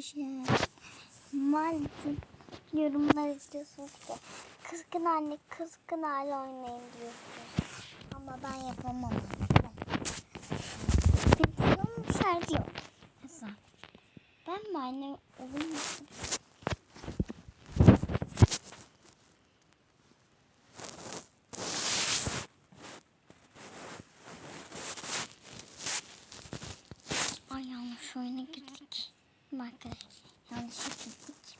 arkadaşlar. Maalesef yorumlar istiyorsunuz ki kızgın anne kızgın hale oynayın diyorsunuz. Ama ben yapamam. Videonun şarjı yok. Mesela ben mi anne olur Arkadaşlar yanlış girdik.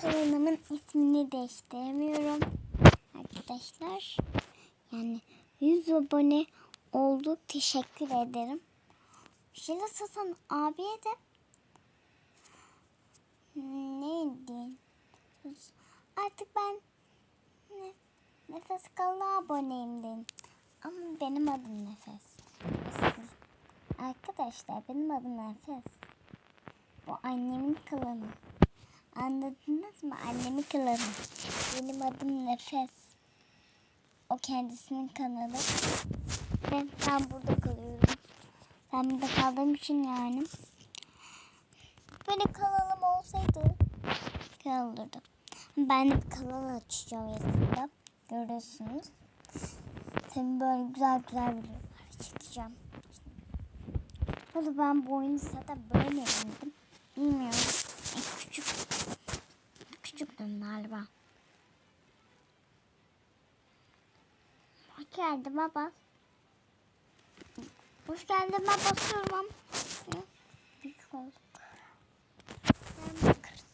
Kanalımın ismini değiştiremiyorum. Arkadaşlar yani 100 abone oldu. Teşekkür ederim. Şila Sasan abiye de neydi? Artık ben ne, nefes kalı aboneyim dedim. Ama benim adım Nefes. Siz- Arkadaşlar benim adım Nefes. Bu annemin klanı. Anladınız mı? Annemin klanı. Benim adım Nefes. O kendisinin kanalı. Ben, ben burada kalıyorum. Ben burada kaldığım için yani. Böyle kanalım olsaydı güzel olurdu. Ben kanal açacağım yakında. Görüyorsunuz. Tabii böyle güzel güzel videolar çekeceğim. Valla ben bu oyunu zaten böyle yendim. Bilmiyorum. E, küçük. Küçüktüm galiba. Hoş geldin baba. Hoş geldin ben basıyorum? Büyük oldu.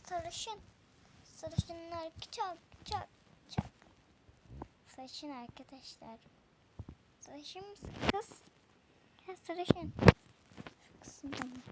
Sarışın. Sarışınlar çok çok çok. Sarışın arkadaşlar. Sarışın mısın kız? Ya sarışın. Sandal.